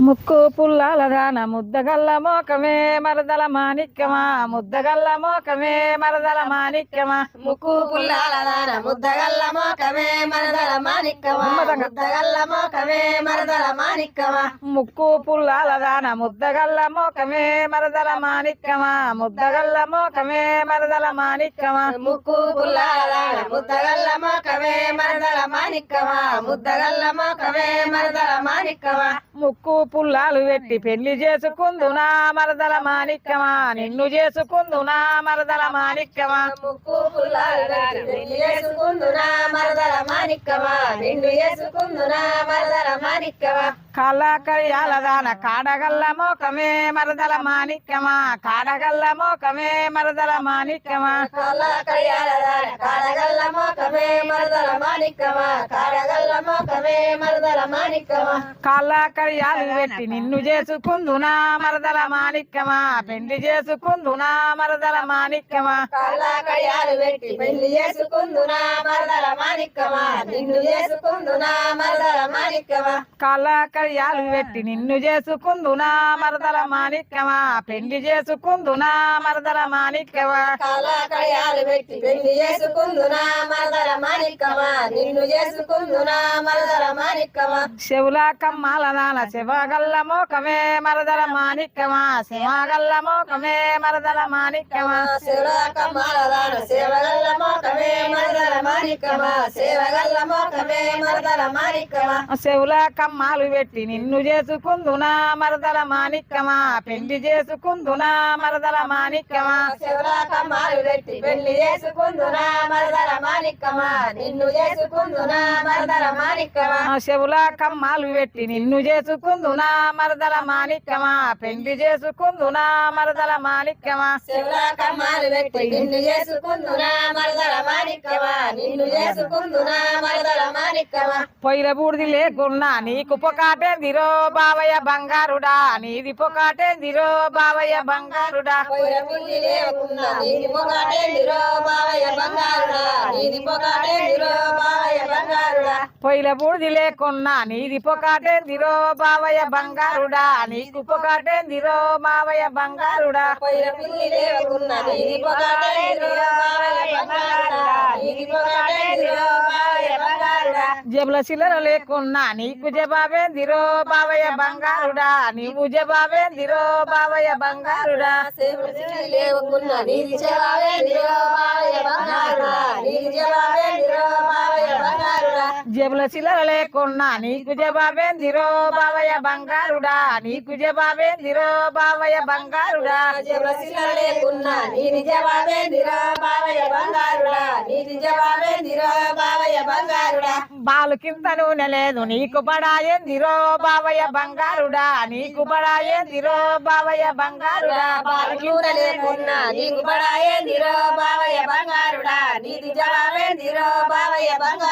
ముక్కు పుల్లాల దాన ముద్దగల్ల మోకమే మరదల మాణిక్యమా ముద్దగల్ల మోకమే మరదల మాణిక్యమా. ముక్కు పుల్లాల దాన ముద్దగల్ల మోకమే మరదల మాణిక్కమా ముద్దగల్ల మోకమే మరదల మాణిక్కమా ముక్కు పుల్లాల దాన ముద్దగల్ల మోకమే మరదల మాణిక్యమా ముద్దగల్ల మోకమే మరదల మాణిక్యమా. ముక్కు పుల్లాల దాన ముద్దగల్ల మోకమే మరదల మాణిక్కమా ముద్దగల్ల మోకమే మరదల మాణిక్కమా ముక్కు పుల్లాలు పెట్టి పెళ్ళి చేసుకుందునా మరదల మాణిక్యమా? నిన్ను చేసుకుందునా మరదల మాణిక్యమా? ముక్కు పుల్లాల పెళ్ళి చేసుకుందునా మరదల మాణిక్కమా నిన్ను చేసుకుందునా మరదల మాణిక్కమా కళ్ళ కడియాల దాన కాడగల్ల మోకమే మరదల మాణిక్యమా? కాడగల్ల మోకమే మరదల మాణిక్యమా? కాల కడియాల దాన కాడగల్ల మోకమే మరదల మాణిక్కమా కాడగల్ల మోకమే మరదల మాణిక్కమా కళ్ళ కడియాలు పెట్టి నిన్ను చేసుకుందునా మరదల మాణిక్యమా? పెళ్ళి చేసుకుందునా మరదల మాణిక్యమా? కాళ్ళ కడియాలు పెట్టి పెళ్ళి చేసుకుందునా మరదల మాణిక్కమా నిన్ను చేసుకుందునా మరదల మాణిక్కమా కళ్ళ కడియాలు పెట్టి నిన్ను చేసుకుందునా మరదల మాణిక్యమా? పెళ్ళి చేసుకుందునా మరదల మాణిక్యమా? పెట్టి పెళ్ళి చేసుకుందునా మరదల మాణిక్కమా? నిన్ను చేసుకుందునా మరదల మాణిక్కమా? చెవుల కమ్మాల నాన శివగల్ల మోకమే మరదల మాణిక్యమా శివగల్ల మోకమే శివరాక మాలదాన సేవగల్ల మోకమే మరదల మాణిక్కమా? సేవగల్ల మోకమే మరదల మాణిక్కమా? పెట్టి నిన్ను చేసుకుందునా మరదల మాణిక్యమా పెళ్ళి చేసుకుందునా మరదల మాణిక్యమా శివరాక మాలు పెట్టి పెళ్ళి చేసుకుందునా మరదల మాణిక్కమా? నిన్ను చేసుకుందునా మరదల మాణిక్కమా? చెవుల కమ్మాలు పెట్టి నిన్ను చేసుకుందునా మరదల మాణిక్యమా పెళ్ళి చేసుకుందునా మరదల మాణిక్యమా శివరాక మాలు పెట్టి నిన్ను చేసుకుందునా మరదల మాణిక్కమా? నిన్ను చేసుకుందునా మరదల మాణిక్కమా? పొయ్యిల బూడిది లేకున్నా నీకు పొకాటేందిరో బావయ్య బంగారుడా? నీది పొకాటేందిరో బావయ్య బంగారుడా? పోయిన పిల్లి లేకున్నా నీది పొగాటేందిరో పొయ్యిల బూడిది లేకున్నా నీది పొకాటేందిరో బావయ్య బంగారుడా నీకు పొకాటేందిరో బావయ్య బంగారుడా. పోయిన జబుల చిల్లర లేకున్నా నీకు జవాబేందిరో బావయ్య బంగారుడా? నీవు జవాబేందిరో బావయ్య బంగారుడా? సేవలు పిల్లి లేకున్నా నీది జవాబేందిరో బావయ్య బంగారుడా? బంగారుడా జబుల చిల్లర లేకున్నా నీకు జవాబేందిరో బావయ్య బంగారుడా? నీకు జవాబేందిరో బావయ్య బంగారుడా? జబల సిల్ల లేకున్నా నీది జవాబేందిరో బావయ్య బంగారుడా? నీది జవాబేందిరో బావయ్య బంగారుడా? బాలు కింద నూనె లేదు నీకు బడాయేందిరో బావయ్య బంగారుడా? నీకు బడాయేందిరో బావయ్య బంగారుడా? బాలకూర లేకున్నా నీకు బడాయేందిరో బావయ్య బంగారుడా? నీది జవాబేందిరో బావయ్య బంగారుడా?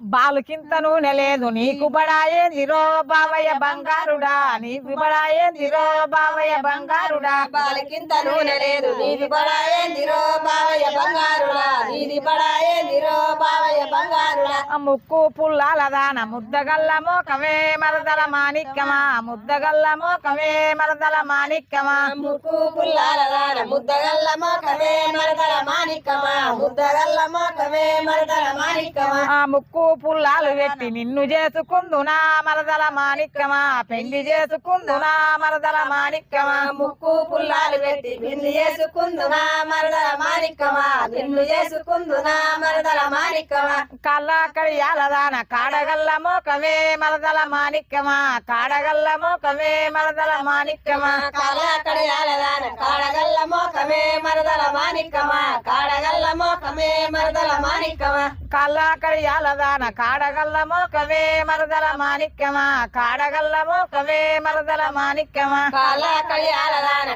బాలు కింద నూనె లేదు నీకు బడాయేందిరో బావయ్య బంగారుడా. నీకు బడాయేందిరో బావయ్య బంగారుడా. బాలకింత నూనె లేదు నీది బడాయేందిరో బావయ్య బంగారుడా. నీది బడాయేందిరో బావయ్య బంగారుడా. ముక్కు పుల్లాల దాన ముద్దగల్ల మోకమే మరదల మాణిక్యమా ముద్దగల్లమో కవే మరదల మాణిక్యమా ముక్కు పుల్లాల దాన ముద్దగల్ల మోకమే మరదల మాణిక్యమా ముద్దగల్లమో కవే మరదల మాణిక్యమా ఆ ముక్కు పుల్లాలు పెట్టి నిన్ను చేసుకుందునా మరదల మాణిక్యమా? పెళ్ళి చేసుకుందునా మరదల మాణిక్యమా? ముక్కు పుల్లాలు పెట్టి నిన్ను చేసుకుందునా మరదల మాణిక్కమా నిన్ను చేసుకుందునా మరదల మాణిక్కమా కళ్ళ కడియాల దాన కాడగల్ల మోకమే మరదల మాణిక్యమా? కాడగల్ల మోకమే మరదల మాణిక్యమా? కాల కడయాల దాన కాడగల్ల మోకమే మరదల మాణిక్కమా కాడగల్ల మోకమే మరదల మాణిక్కమా కళ్ళ కడియాల కాడగల్ల మోకవే మరదల మాణిక్యమా? కాడగల్ల మోకవే మరదల మాణిక్యమా? కాల కడయాల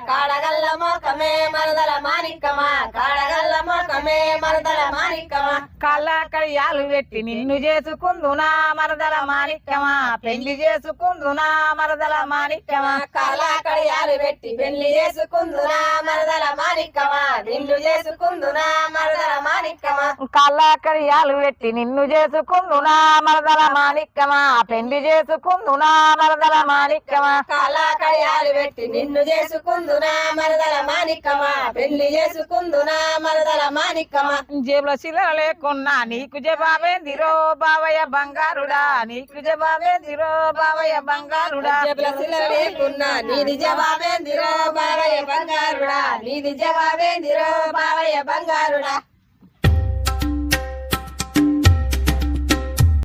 కాడగల్ల మోకమే మరదల మాణిక్యమా? కాడగల్ల మోకమే మరదల మాణిక్యమా? కడియాలు పెట్టి నిన్ను చేసుకుందునా మరదల మాణిక్యమా? పెళ్ళి చేసుకుందునా మరదల మాణిక్యమా? కాల కడియాలు పెట్టి పెళ్ళి చేసుకుందునా మరదల మాణిక్కమా నిన్ను చేసుకుందునా మరదల మాణిక్కమా కళ్ళ కడియాలు కడియాలు పెట్టి నిన్ను చేసుకుందునా మరదల మాణిక్కమా పెళ్ళి చేసుకుందునా మరదల మాణిక్కమా కాలా కడియాలు పెట్టి నిన్ను చేసుకుందునా మరదల మాణిక్కమా పెళ్ళి చేసుకుందునా మరదల మాణిక్కమా జేబుల చిల్లర లేకున్నా నీకు జవాబేందిరో బావయ్య బంగారుడా నీకు జవాబేందిరో బావయ్య బంగారుడా. లేకున్నా నీది జవాబేందిరో బావయ్య బంగారుడా నీది జవాబేందిరో బావయ్య బంగారుడా.